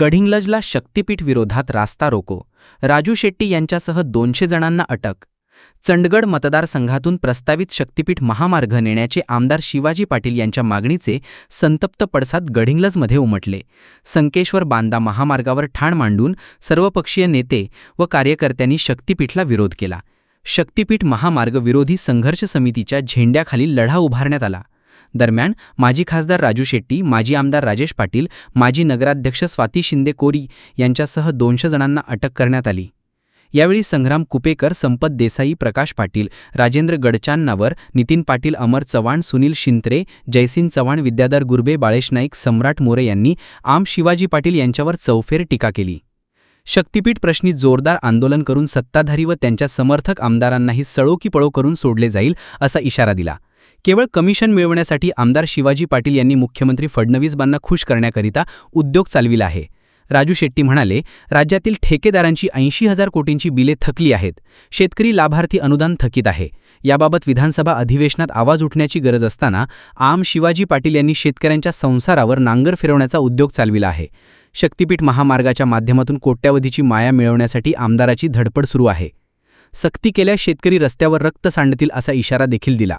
गडिंग्लजला शक्तीपीठ विरोधात रास्ता रोको. राजू शेट्टी यांच्यासह दोनशे जणांना अटक. चंडगड मतदारसंघातून प्रस्तावित शक्तीपीठ महामार्ग नेण्याचे आमदार शिवाजी पाटील यांच्या मागणीचे संतप्त पडसाद गडिंग्लजमध्ये उमटले. संकेश्वर बांदा महामार्गावर ठाण मांडून सर्वपक्षीय नेते व कार्यकर्त्यांनी शक्तीपीठला विरोध केला. शक्तीपीठ महामार्ग विरोधी संघर्ष समितीच्या झेंड्याखाली लढा उभारण्यात आला. दरम्यान माजी खासदार राजू शेट्टी माजी आमदार राजेश पाटील माजी नगराध्यक्ष स्वाती शिंदे कोरी यांच्यासह दोनशे जणांना अटक करण्यात आली. यावेळी संग्राम कुपेकर संपत देसाई प्रकाश पाटील राजेंद्र गडचांनावर नितीन पाटील अमर चव्हाण सुनील शिंत्रे जयसिंग चव्हाण विद्याधर गुरबे बाळेश नाईक सम्राट मोरे यांनी आम शिवाजी पाटील यांच्यावर चौफेर टीका केली. शक्तीपीठ प्रश्नी जोरदार आंदोलन करून सत्ताधारी व त्यांच्या समर्थक आमदारांनाही सळो की पळो करून सोडले जाईल असा इशारा दिला. केवळ कमिशन मिळवण्यासाठी आमदार शिवाजी पाटील यांनी मुख्यमंत्री फडणवीसबांना खुश करण्याकरिता उद्योग चालविला आहे. राजू शेट्टी म्हणाले राज्यातील ठेकेदारांची ऐंशी हजार कोटींची बिले थकली आहेत. शेतकरी लाभार्थी अनुदान थकीत आहे. याबाबत विधानसभा अधिवेशनात आवाज उठण्याची गरज असताना आम शिवाजी पाटील यांनी शेतकऱ्यांच्या संसारावर नांगर फिरवण्याचा उद्योग चालविला आहे. शक्तीपीठ महामार्गाच्या माध्यमातून कोट्यावधीची माया मिळवण्यासाठी आमदाराची धडपड सुरू आहे. सक्ती केल्या शेतकरी रस्त्यावर रक्त सांडतील असा इशारा देखील दिला.